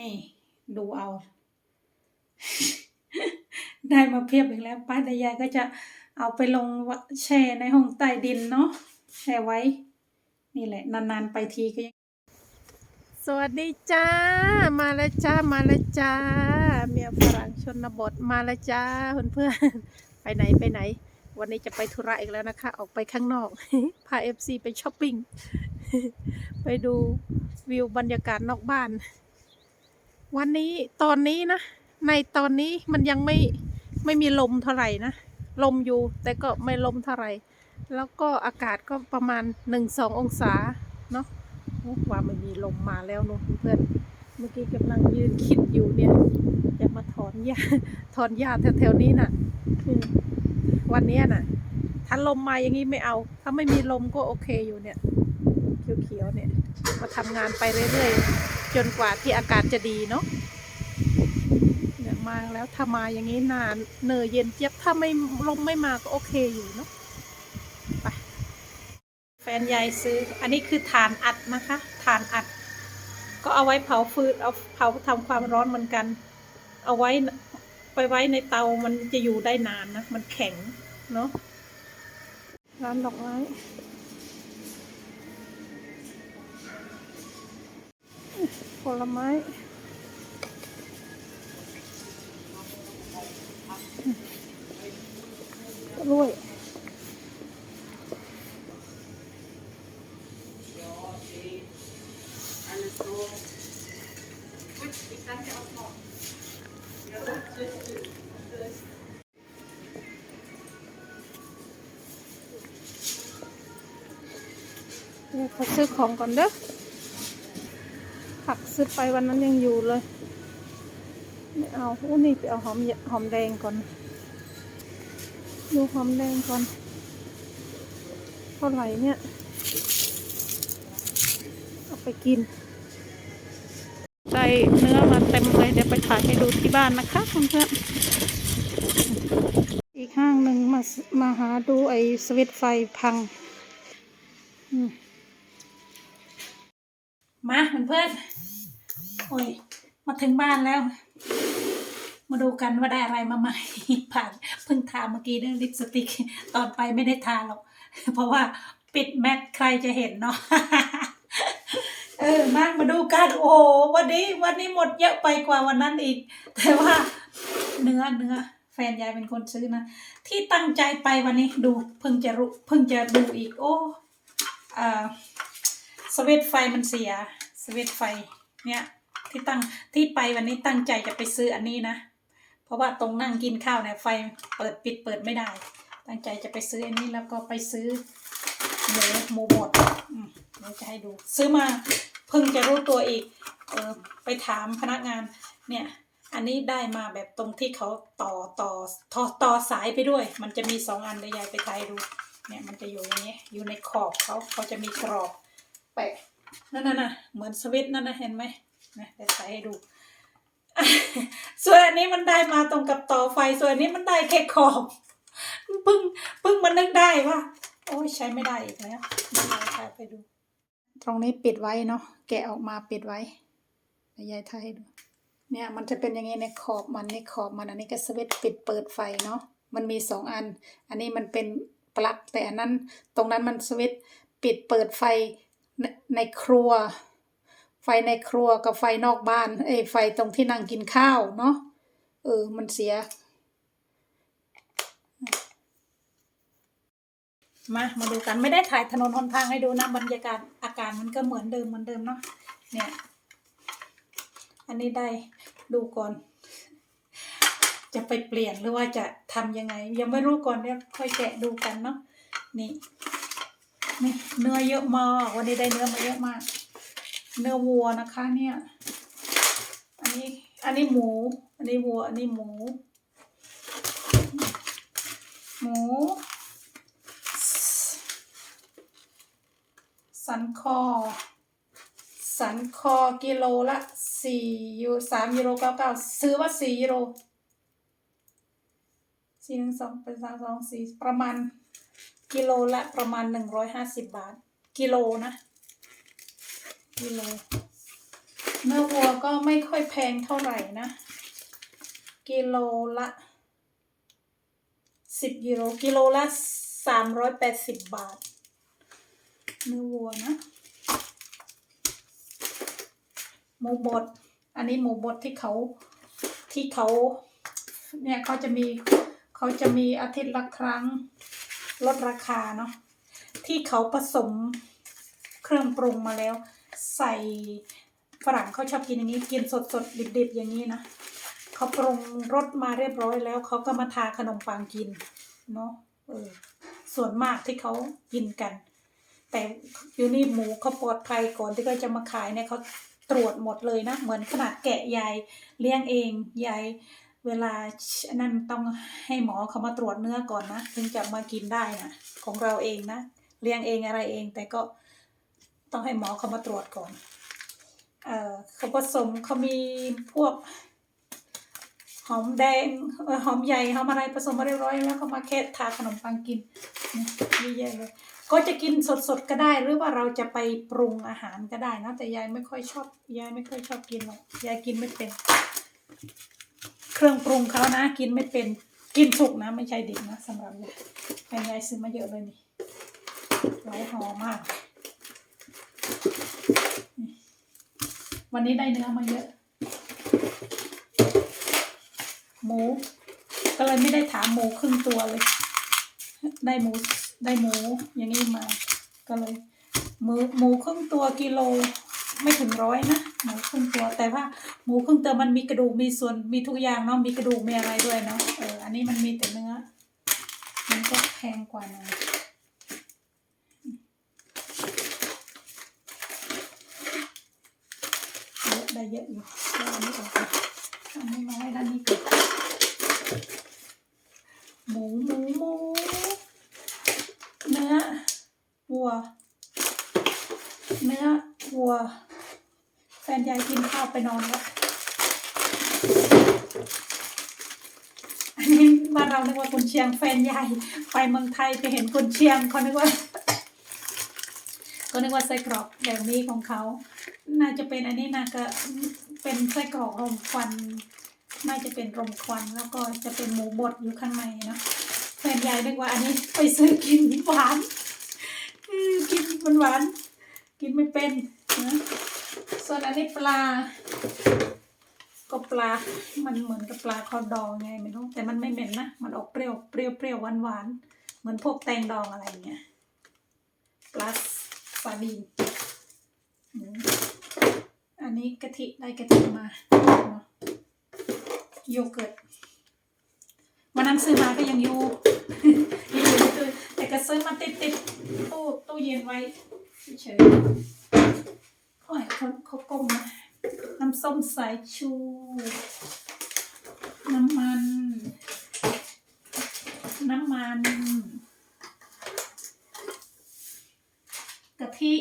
นี่ดูเอา ได้มาเพียบอีกแล้ว ป้าแต่ยายก็จะเอาไปลงแช่ในห้องใต้ดินเนาะแช่ไว้ นี่แหละ นานๆไปทีก็ยังสวัสดีจ้า มาแล้วจ้า มาแล้วจ้า เมียฝรั่งชนบทมาแล้วจ้าเพื่อนๆไปไหนไปไหน วันนี้จะไปธุระอีกแล้วนะคะ ออกไปข้างนอก พาเอฟซีไปช้อปปิ้ง ไปดูวิวบรรยากาศนอกบ้าน วันนี้ตอนนี้นะ ในตอนนี้มันยังไม่ไม่มีลมเท่าไหร่นะ ลมอยู่แต่ก็ไม่ลมเท่าไหร่ แล้วก็อากาศก็ประมาณหนึ่งสององศาเนาะว่าไม่มีลมมาแล้วเนอะเพื่อนเมื่อกี้กำลังยืนคิดอยู่เนี่ยจะมาถอนหญ้าถอนหญ้าแถวๆนี้น่ะวันนี้น่ะ ถ้าลมมาอย่างนี้ไม่เอา ถ้าไม่มีลมก็โอเคอยู่เนี่ย เขียวๆเนี่ย มาทำงานไปเรื่อยๆ จนกว่าที่อากาศจะดีเนาะเนี่ยมาแล้วถ้ามาอย่างนี้นานเนอยเย็นเจี๊ยบถ้าไม่ลมไม่มาก็โอเคอยู่เนาะไปแฟนยายซื้อ อันนี้คือฐานอัดนะคะฐานอัด ก็เอาไว้เผาฟืนเอาเผาทำความร้อนเหมือนกัน เอาไว้ไปไว้ในเตามันจะอยู่ได้นานนะ มันแข็งเนาะร้านดอกไม้ ผลไม้กล้วยเนี่ยเขาซื้อของก่อนเด้อ ซื้อไปวันนั้นยังอยู่เลย ไม่เอาโอ้นี่ไปเอาหอมหอมแดงก่อน ดูหอมแดงก่อน เท่าไหร่เนี่ย เอาไปกินได้เนื้อมาเต็มเลยเดี๋ยวไปถ่ายให้ดูที่บ้านนะคะเพื่อนๆอีกห้างหนึ่งมามาหาดูไอ้สวิตไฟพังมมาเพื่อนๆ โอ้ย มาถึงบ้านแล้ว มาดูกันว่าได้อะไรมาใหม่ผ่านเพิ่งทาเมื่อกี้เรื่องลิปสติก ตอนไปไม่ได้ทาหรอก เพราะว่าปิดแมทใครจะเห็นเนาะเออมามาดูกันโอ้โหวันนี้วันนี้หมดเยอะไปกว่าวันนั้นอีก แต่ว่าเนื้อเนื้อแฟนยายเป็นคนซื้อนะ ที่ตั้งใจไปวันนี้ดูเพิ่งจะรู้เพิ่งจะดูอีก โอ้อ่าสวิตไฟมันเสีย สวิตไฟเนี่ย ที่ตั้งที่ไปวันนี้ตั้งใจจะไปซื้ออันนี้นะ เพราะว่าตรงนั่งกินข้าวเนี่ยไฟเปิดปิดเปิดไม่ได้ ตั้งใจจะไปซื้ออันนี้แล้วก็ไปซื้อหมูหมูบดเดี๋ยวจะให้ดู ซื้อมาเพิ่งจะรู้ตัวอีกเออไปถามพนักงานเนี่ยอันนี้ได้มาแบบตรงที่เขาต่อต่อต่อต่อสายไปด้วย มันจะมีสองอันเดี๋ยวยายไปไทยดูเนี่ยมันจะอยู่อย่างนี้อยู่ในขอบเขาเขาจะมีกรอบแปะนั่นน่ะเหมือนสวิตช์นั่นนะเห็นไหม นะเดี๋ยใส่ให้ดู ส่วนอันนี้มันได้มาตรงกับต่อไฟ ส่วนนี้มันได้แค่ขอบเพิ่งเพิ่งมานึกได้ว่าโอ้ยใช้ไม่ได้อีกแล้วเดี๋ยวยายถ่ายไปดู ตรงนี้ปิดไว้เนาะแกะออกมาปิดไว้ยายถ่ายให้ดูเนี่ยมันจะเป็นอย่างงี้ในขอบมันในขอบมันอันนี้ก็สวิตช์ปิดเปิดไฟเนาะมันมีสองอัน อันนี้มันเป็นปลั๊กแต่อันนั้น ตรงนั้นมันสวิตช์ปิดเปิดไฟในในครัว ไฟในครัวกับไฟนอกบ้านเอ้ไฟตรงที่นั่งกินข้าวเนาะเออมันเสีย มามาดูกันไม่ได้ถ่ายถนนหนทางให้ดูนะบรรยากาศอากาศมันก็เหมือนเดิมเหมือนเดิมเนาะเนี่ย อันนี้ได้ดูก่อน จะไปเปลี่ยนหรือว่าจะทำยังไง ยังไม่รู้ก่อนเดี๋ยค่อยแกะดูกันเนาะนี่นี่เนื้อเยอะมากวันนี้ได้เนื้อมาเยอะมาก เนื้อวัวนะคะเนี่ย อันนี้ อันนี้หมู อันนี้วัว อันนี้หมู หมู สันคอ สันคอกิโลละสี่ยูสามยูโรเก้าเก้าซื้อว่าสี่ยูโรสี่หนึ่งสองเป็นสามสองสี่ประมาณ กิโลละประมาณหนึ่งร้อยห้าสิบบาท กิโลนะ กิโลเนื้อวัวก็ไม่ค่อยแพงเท่าไหร่นะ กิโลละสิบยูโรกิโลละสามร้อยแปดสิบบาท เนื้อวัวนะหมูบด อันนี้หมูบดที่เขาที่เขาเนี่ยเขาจะมีเขาจะมีอาทิตย์ละครั้งลดราคาเนาะที่เขาผสมเครื่องปรุงมาแล้ว ใส่ฝรั่งเขาชอบกินอย่างนี้กินสดสดๆดิบๆ อย่างนี้นะเขาปรุงรสมาเรียบร้อยแล้วเขาก็มาทาขนมปังกินเนาะเออส่วนมากที่เขากินกัน แต่อยู่นี่หมูเขาปลอดภัยก่อนที่เขาจะมาขายเนี่ยเขาตรวจหมดเลยนะ เหมือนขนาดแกะยายเลี้ยงเองยายเวลานั่นต้องให้หมอเขามาตรวจเนื้อก่อนนะ ถึงจะมากินได้นะของเราเองนะเลี้ยงเองอะไรเอง แต่ก็ ต้องให้หมอเขามาตรวจก่อน เออเขาผสมเขามีพวก หอมแดงหอมใหญ่หอมอะไรผสมมาเรียบร้อยแล้วก็มาแค่ทาขนมปังกินนี่เยอะเลยก็จะกินสดๆก็ได้หรือว่าเราจะไปปรุงอาหารก็ได้นะแต่ยายไม่ค่อยชอบยายไม่ค่อยชอบกินหรอกยายกินไม่เป็น เครื่องปรุงเขานะกินไม่เป็นกินสุกนะ ไม่ใช่ดิบนะสำหรับยายแฟนยายซื้อมาเยอะเลยนี่หลายหอมมาก วันนี้ได้เนื้อมาเยอะ หมู ก็เลยไม่ได้ถามหมูครึ่งตัวเลย ได้หมูได้หมูอย่างนี้มา ก็เลยหมูหมูครึ่งตัวกิโลไม่ถึงร้อยนะหมูครึ่งตัวแต่ว่าหมูครึ่งตัวมันมีกระดูกมีส่วนมีทุกอย่างเนาะมีกระดูกมีอะไรด้วยเนาะเอออันนี้มันมีแต่เนื้อ มันก็แพงกว่าหน่อยเยอะ ได้เยอะอยู่เอาอันนี้ออกก่อนอันนี้มาไว้ด้านนี้ก่อนหมูหมูหมูเนื้อวัว เนื้อวัว แฟนยายกินข้าวไปนอนแล้วอันนี้บ้านเราเนึกว่าคนเชียงแฟนยายไปเมืองไทยไปเห็นคนเชียงเขาเนึกว่าก็นึกว่าไส้กรอกแบบนี้ของเขา น่าจะเป็นอันนี้นะก็เป็นไส้กรอกรมควัน น่าจะเป็นรมควันแล้วก็จะเป็นหมูบดอยู่ข้างในเนาะแฟนยายนึกว่าอันนี้ไปซื้อกินหวานกินมันหวาน กินไม่เป็นนะส่วนอันนี้ปลา ก็ปลา มันเหมือนกับปลาคอดองไงไม่รู้แต่มันไม่เหม็นนะ มันออกเปรี้ยวเปรี้ยวเปรี้ยวหวานหวานเหมือนพวกแตงดองอะไรเงี้ยปลาซาดีน อันนี้กะทิได้กะทิมาโยเกิร์ตวันนั้นซื้อมาก็ยังอยู่ยังอยู่ในตู้แต่ก็ซื้อมาติดติดตู้ตู้เย็นไว้เฉยโอ้ยเขาเขาก้มนะน้ำส้มสายชู น้ำมัน น้ำมันกะทิ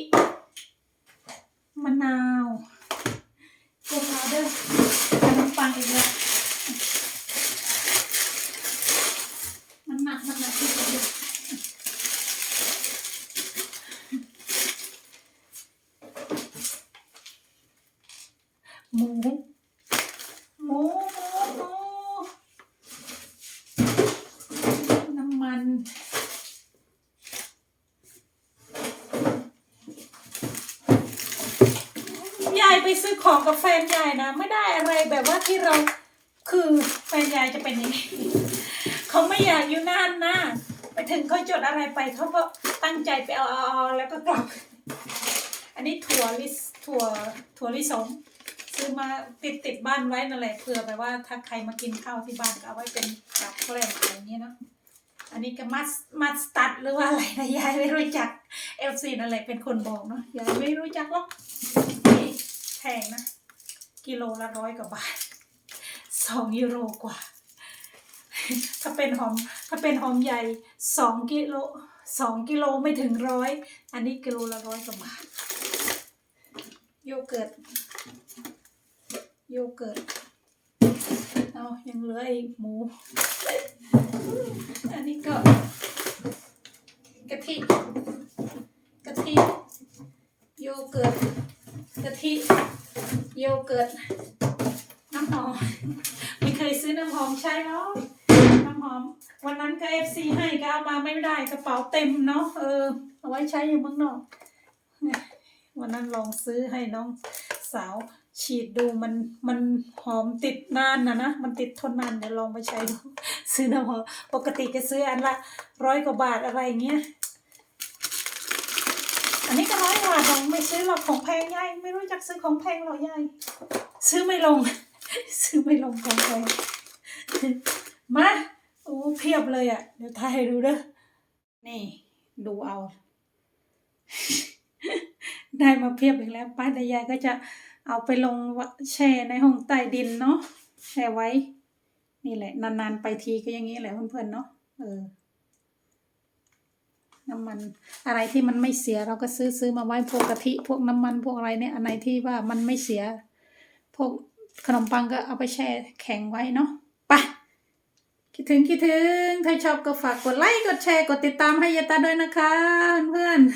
มะนาวเกลือเด้อขนมปังอีกแล้ว มันหนักมันหนักที่สุดหมู หมู หมู หมู น้ำมัน ยายไป ซื้อของกับแฟนยายนะ ไม่ได้อะไรแบบว่าที่เราคือแฟนยายจะเป็นยังไงเขาไม่อยากอยู่นานนะไปถึงเขาจดอะไรไปเขาก็ตั้งใจไปเอาเอาแล้วก็กลับ อันนี้ถั่วลิสถั่วถั่วลิสงซื้อมาติดติดบ้านไว้นั่นแหละเผื่อแบบว่าถ้าใครมากินข้าวที่บ้านก็เอาไว้เป็นกับแกล้มอะไรอย่างเงี้ยเนาะอันนี้ก็มัสมัสตัดหรือว่าอะไรนะยายไม่รู้จักเอลซีนั่นแหละเป็นคนบอกเนาะยายไม่รู้จักหรอก งนะ กิโลละร้อยกว่าบาทสองยูโรกว่า ถ้าเป็นหอมถ้าเป็นหอมใหญ่สองกิโลสองกิโลไม่ถึงร้อยอันนี้กิโลละร้อยกว่าบาทโยเกิร์ตโยเกิร์ตเอายังเหลืออีกหมู อันนี้ก็กะทิ กะทิ โย เกิร์ตน้ำหอม ไม่เคยซื้อน้ำหอมใช้หรอกน้ำหอม วันนั้นก็เอฟซีให้ก็เอามาไม่ได้กระเป๋าเต็มเนาะเออเอาไว้ใช้อยู่เมืองนอกเนี่ยวันนั้นลองซื้อให้น้องสาวฉีดดูมันมันหอมติดนานนะนะมันติดทนนานเดี๋ยวลองไปใช้ดูซื้อน้ำหอมปกติก็ซื้ออันละร้อยกว่าบาทอะไรเงี้ย อันนี้ก็ร้อยบาทของไม่ซื้อหรอกของแพงยายไม่รู้จักซื้อของแพงหรอกยายซื้อไม่ลง ซื้อไม่ลงของแพงมาโอ้เพียบเลยอะ เดี๋ยวถ่ายให้ดูเด้อนี่ดูเอา ได้มาเพียบอีกแล้ว ป้าแต่ยายก็จะเอาไปลงแช่ในห้องใต้ดินเนาะแช่ไว้ นี่แหละ นานๆไปทีก็อย่างนี้แหละเพื่อนๆเนาะเออ น้ำมันอะไรที่มันไม่เสียเราก็ซื้อซื้อมาไว้พวกกะทิพวกน้ำมันพวกอะไรเนี่ยอันไหนที่ว่ามันไม่เสีย พวกขนมปังก็เอาไปแช่แข็งไว้เนาะไปคิดถึงคิดถึง ถ้าชอบก็ฝากกดไลค์กดแชร์กดติดตามให้ยาตาด้วยนะคะ เพื่อนๆ